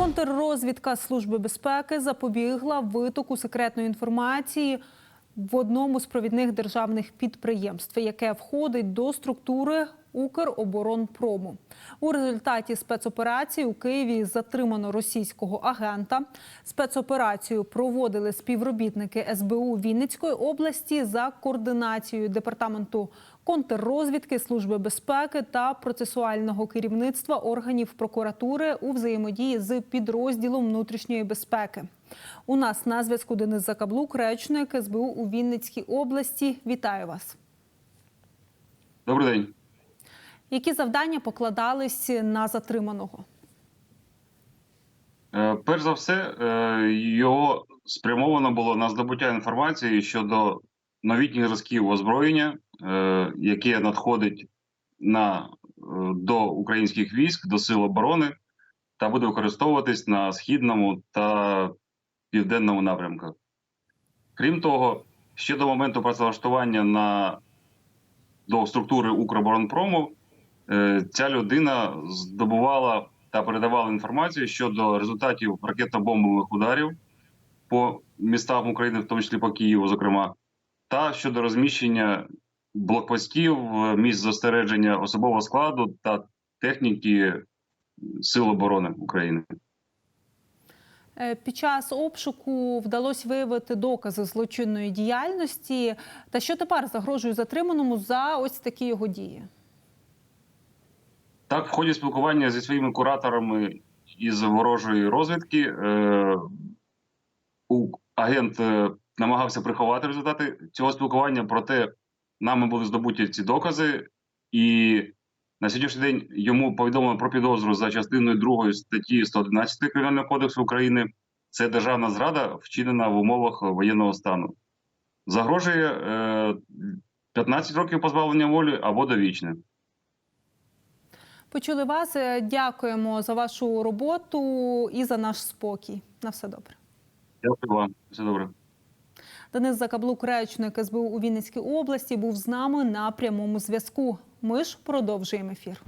Контррозвідка Служби безпеки запобігла витоку секретної інформації в одному з провідних державних підприємств, яке входить до структури Укроборонпрому. У результаті спецоперації у Києві затримано російського агента. Спецоперацію проводили співробітники СБУ Вінницької області за координацією департаменту контррозвідки, служби безпеки та процесуального керівництва органів прокуратури у взаємодії з підрозділом внутрішньої безпеки. У нас на зв'язку Денис Закаблук, речник СБУ у Вінницькій області. Вітаю вас. Добрий день. Які завдання покладались на затриманого? Е, Перш за все, е, його спрямовано було на здобуття інформації щодо новітніх зразків озброєння, е, яке надходить на, до українських військ, до сил оборони та буде використовуватись на східному та південному напрямках. Крім того, ще до моменту працевлаштування на до структури Укроборонпрому ця людина здобувала та передавала інформацію щодо результатів ракетно-бомбових ударів по містах України, в тому числі по Києву, зокрема, та щодо розміщення блокпостів, е, місць зосередження особового складу та техніки Сил оборони України. Е, Під час обшуку вдалося виявити докази злочинної діяльності. Та що тепер загрожує затриманому за ось такі його дії? Так, в ході спілкування зі своїми кураторами із ворожої розвідки е, агент е, намагався приховати результати цього спілкування, проте нами були здобуті ці докази, і на сьогоднішній день йому повідомлено про підозру за частиною 2 статті 111 Кримінального кодексу України. Це державна зрада, вчинена в умовах воєнного стану. Загрожує е, 15 років позбавлення волі або довічне. Почули вас. Е, Дякуємо за вашу роботу і за наш спокій. На все добре. Дякую вам. Все добре. Денис Закаблук, речник СБУ у Вінницькій області, був з нами на прямому зв'язку. Ми ж продовжуємо ефір.